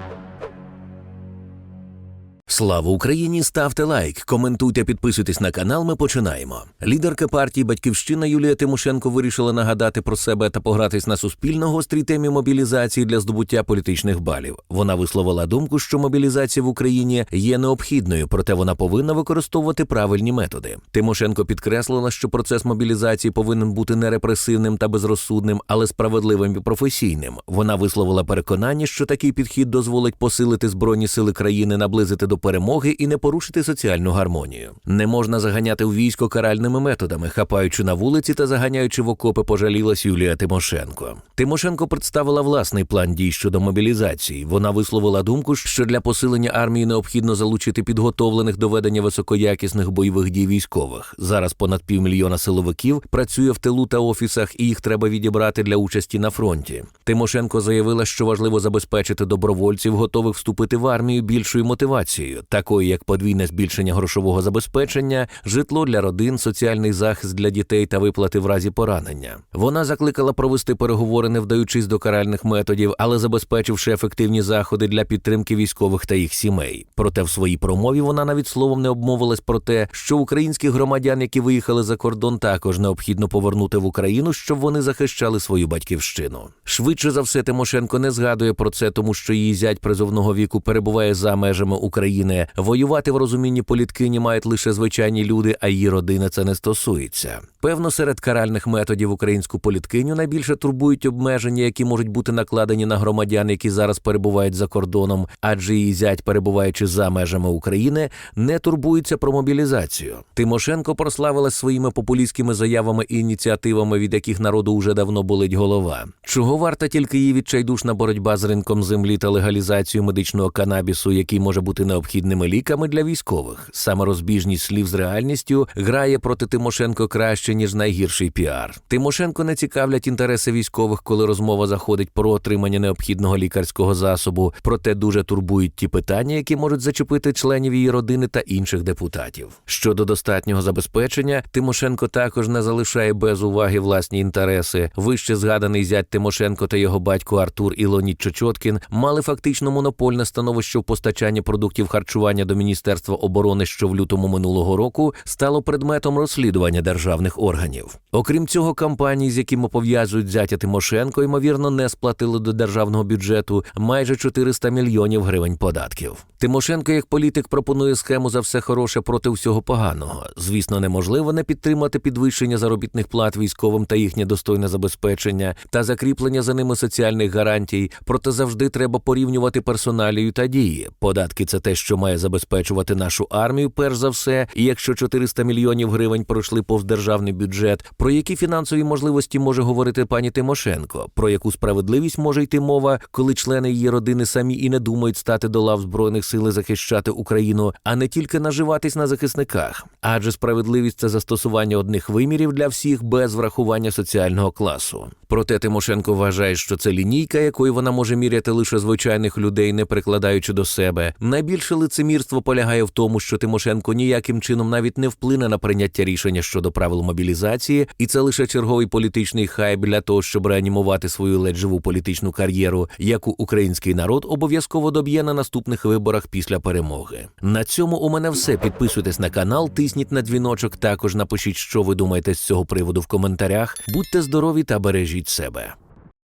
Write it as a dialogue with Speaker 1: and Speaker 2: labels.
Speaker 1: Thank you. Слава Україні! Ставте лайк, коментуйте, підписуйтесь на канал. Ми починаємо. Лідерка партії Батьківщина Юлія Тимошенко вирішила нагадати про себе та погратись на суспільно гострій темі мобілізації для здобуття політичних балів. Вона висловила думку, що мобілізація в Україні є необхідною, проте вона повинна використовувати правильні методи. Тимошенко підкреслила, що процес мобілізації повинен бути не репресивним та безрозсудним, але справедливим і професійним. Вона висловила переконання, що такий підхід дозволить посилити збройні сили країни, наблизити до перемоги і не порушити соціальну гармонію. Не можна заганяти у військо каральними методами, хапаючи на вулиці та заганяючи в окопи, пожалілась Юлія Тимошенко. Тимошенко представила власний план дій щодо мобілізації. Вона висловила думку, що для посилення армії необхідно залучити підготовлених до ведення високоякісних бойових дій військових. Зараз понад півмільйона силовиків працює в тилу та офісах, і їх треба відібрати для участі на фронті. Тимошенко заявила, що важливо забезпечити добровольців, готових вступити в армію більшою мотивацією, такою як подвійне збільшення грошового забезпечення, житло для родин, соціальний захист для дітей та виплати в разі поранення. Вона закликала провести переговори, не вдаючись до каральних методів, але забезпечивши ефективні заходи для підтримки військових та їх сімей. Проте в своїй промові вона навіть словом не обмовилась про те, що українських громадян, які виїхали за кордон, також необхідно повернути в Україну, щоб вони захищали свою батьківщину. Швидше за все, Тимошенко не згадує про це, тому що її зять призовного віку перебуває за межами України. Воювати в розумінні політкині мають лише звичайні люди, а її родини це не стосується. Певно, серед каральних методів українську політкиню найбільше турбують обмеження, які можуть бути накладені на громадян, які зараз перебувають за кордоном, адже її зять, перебуваючи за межами України, не турбується про мобілізацію. Тимошенко прославилась своїми популістськими заявами і ініціативами, від яких народу уже давно болить голова. Чого варта тільки її відчайдушна боротьба з ринком землі та легалізацією медичного канабісу, який може бути необхідними ліками для військових. Саме розбіжність слів з реальністю грає проти Тимошенко краще ніж найгірший піар. Тимошенко не цікавлять інтереси військових, коли розмова заходить про отримання необхідного лікарського засобу. Проте дуже турбують ті питання, які можуть зачепити членів її родини та інших депутатів. Щодо достатнього забезпечення, Тимошенко також не залишає без уваги власні інтереси. Вище згаданий зять Тимошенко та його батько Артур і Леонід Чечоткін мали фактично монопольне становище в постачанні продуктів харчування до Міністерства оборони, що в лютому минулого року стало предметом розслідування державних органів. Окрім цього, компанії, з якими пов'язують зятя Тимошенко, ймовірно, не сплатили до державного бюджету майже 400 мільйонів гривень податків. Тимошенко, як політик, пропонує схему за все хороше проти всього поганого. Звісно, неможливо не підтримати підвищення заробітних плат військовим та їхнє достойне забезпечення та закріплення за ними соціальних гарантій. Проте завжди треба порівнювати персоналію та дії. Податки це те, що має забезпечувати нашу армію, перш за все. І якщо 400 мільйонів гривень пройшли повз державний бюджет, про які фінансові можливості може говорити пані Тимошенко, про яку справедливість може йти мова, коли члени її родини самі і не думають стати до лав збройних сил і захищати Україну, а не тільки наживатись на захисниках. Адже справедливість це застосування одних вимірів для всіх без врахування соціального класу. Проте Тимошенко вважає, що це лінійка, якою вона може міряти лише звичайних людей, не прикладаючи до себе. Найбільше лицемірство полягає в тому, що Тимошенко ніяким чином навіть не вплине на прийняття рішення щодо правил мобілізації, і це лише черговий політичний хайп для того, щоб реанімувати свою ледь живу політичну кар'єру, яку український народ обов'язково доб'є на наступних виборах після перемоги. На цьому у мене все. Підписуйтесь на канал, тисніть на дзвіночок. Також напишіть, що ви думаєте з цього приводу в коментарях. Будьте здорові та бережіть себе.